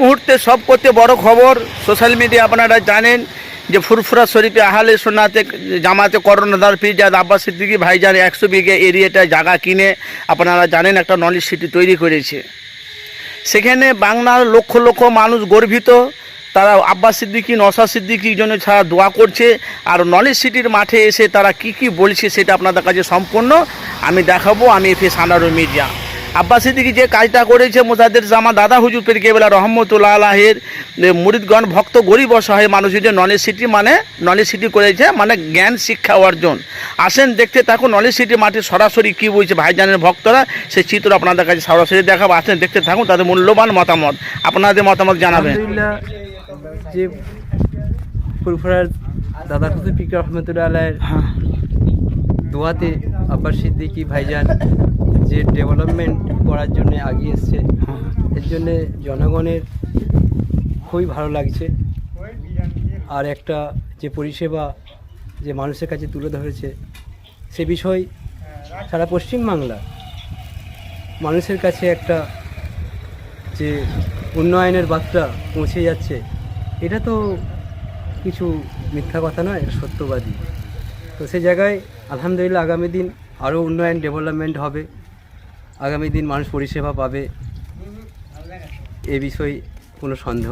মুহূর্তে সব করতে বড় খবর। সোশ্যাল মিডিয়া আপনারা জানেন যে ফুরফুরা শরীফে আহলে সোনাতে জামাতে করোনাদার পিজাদ আব্বাস সিদ্দিকি ভাইজান একশো বিঘে এরিয়াটায় জায়গা কিনে আপনারা জানেন একটা নলেজ সিটি তৈরি করেছে। সেখানে বাংলার লক্ষ লক্ষ মানুষ গর্বিত। তারা আব্বাস সিদ্দিকি নসা সিদ্দিকির জন্য ছাড়া দোয়া করছে। আর নলেজ সিটির মাঠে এসে তারা কি কি বলছে সেটা আপনাদের কাছে সম্পূর্ণ আমি দেখাবো। আমি এফে সানারু মিডিয়া। আব্বাস সিদ্দিকি যে কাজটা করেছে মোজাদের জামা দাদা হুজুর পের কেবেলা রহমতুল্লাহ আলাহের মুরিদগণ ভক্ত গরিব অসহায় মানুষের যে নলেজ সিটি মানে নলেজ সিটি করেছে মানে জ্ঞান শিক্ষা অর্জন। আসেন দেখতে থাকুন নলেজ সিটি মাঠে সরাসরি কী বলছে ভাইজানের ভক্তরা সেই চিত্র আপনাদের কাছে সরাসরি দেখাবো। আসেন দেখতে থাকুন তাদের মূল্যবান মতামত। আপনাদের মতামত জানাবেন। আলহামদুলিল্লাহ যে ফুরফুরার দাদা হুসেন ফিকর রহমতুল্লাহ আলাহের হ্যাঁ। দোয়াতে আব্বাস সিদ্দিকি ভাইজান যে ডেভেলপমেন্ট করার জন্য এগিয়ে এসছে, এর জন্যে জনগণের খুবই ভালো লাগছে। আর একটা যে পরিষেবা যে মানুষের কাছে তুলে ধরেছে সে বিষয় সারা পশ্চিমবাংলা মানুষের কাছে একটা যে উন্নয়নের বার্তা পৌঁছে যাচ্ছে, এটা তো কিছু মিথ্যা কথা নয় সত্যবাদী। তো সে জায়গায় আলহামদুলিল্লাহ আগামী দিন আরও উন্নয়ন ডেভেলপমেন্ট হবে। আগামী দিন মানুষ পরিষেবা পাবে। এ বিষয়ে কোনো সন্দেহ